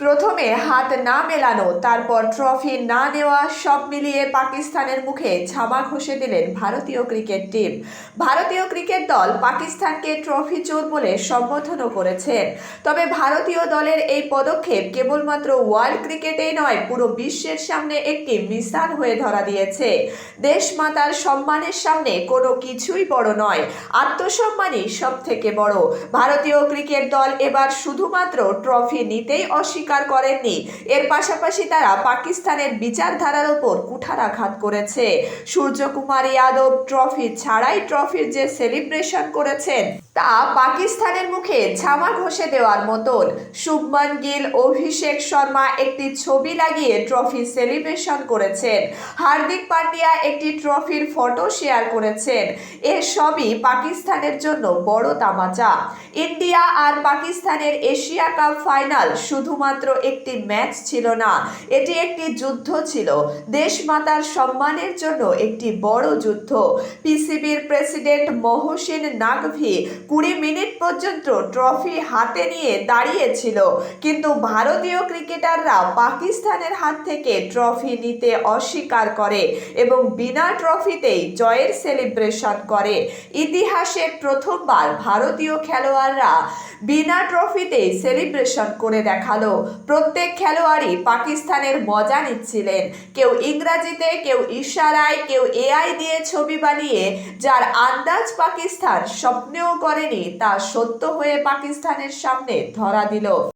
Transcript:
প্রথমে হাত না মেলানো, তারপর ট্রফি না নেওয়া, সব মিলিয়ে পাকিস্তানের মুখে ছামা ঘষে দিলেন ভারতীয় ক্রিকেট টিম। ভারতীয় ক্রিকেট দল পাকিস্তানকে ট্রফি চোর বলে সম্বোধনও করেছেন তবে ভারতীয় দলের এই পদক্ষেপ কেবলমাত্র ওয়ার্ল্ড ক্রিকেটেই নয়, পুরো বিশ্বের সামনে একটি মিসাল হয়ে ধরা দিয়েছে। দেশমাতার সম্মানের সামনে কোনো কিছুই বড় নয়, আত্মসম্মানই সব থেকে বড়। ভারতীয় ক্রিকেট দল এবার শুধুমাত্র ট্রফি নিতেই অস্বীকার করেননি। এর পাশাপাশি তারা পাকিস্তানের বিচারধারার ওপর কুঠারাঘাত করেছে। সূর্যকুমার যাদব ট্রফি ছাড়াই ট্রফির যে সেলিব্রেশন করেছেন, তা পাকিস্তানের মুখে ছামা ঘষে দেওয়ার মতন। শুভমান গিল, অভিষেক শর্মা একটি ছবি লাগিয়ে ট্রফি সেলিব্রেশন করেছেন। হার্দিক পান্ডিয়া একটি ট্রফির ফটো শেয়ার করেছেন। এসবই পাকিস্তানের জন্য বড় তামাচা। ইন্ডিয়া আর পাকিস্তানের এশিয়া কাপ ফাইনাল শুধুমাত্র একটি ম্যাচ ছিল না। এটি একটি যুদ্ধ ছিল। দেশমাতার সম্মানের জন্য একটি বড় যুদ্ধ। পিসিবির প্রেসিডেন্ট মহসিন নাগভি কুড়ি মিনিট পর্যন্ত ট্রফি হাতে নিয়ে দাঁড়িয়েছিল। কিন্তু ভারতীয় ক্রিকেটাররা পাকিস্তানের হাত থেকে ট্রফি নিতে অস্বীকার করে এবং বিনা ট্রফিতেই জয়ের সেলিব্রেশন করে। ইতিহাসে প্রথমবার ভারতীয় খেলোয়াড়রা বিনা ট্রফিতেই সেলিব্রেশন করে দেখাল। প্রত্যেক খেলোয়াড়ই পাকিস্তানের মজা নিচ্ছিলেন। কেউ ইংরাজিতে, কেউ ইশারায়, কেউ এআই দিয়ে ছবি বানিয়ে, যার আন্দাজ পাকিস্তান স্বপ্নেও করেনি, তা সত্য হয়ে পাকিস্তানের সামনে ধরা দিল।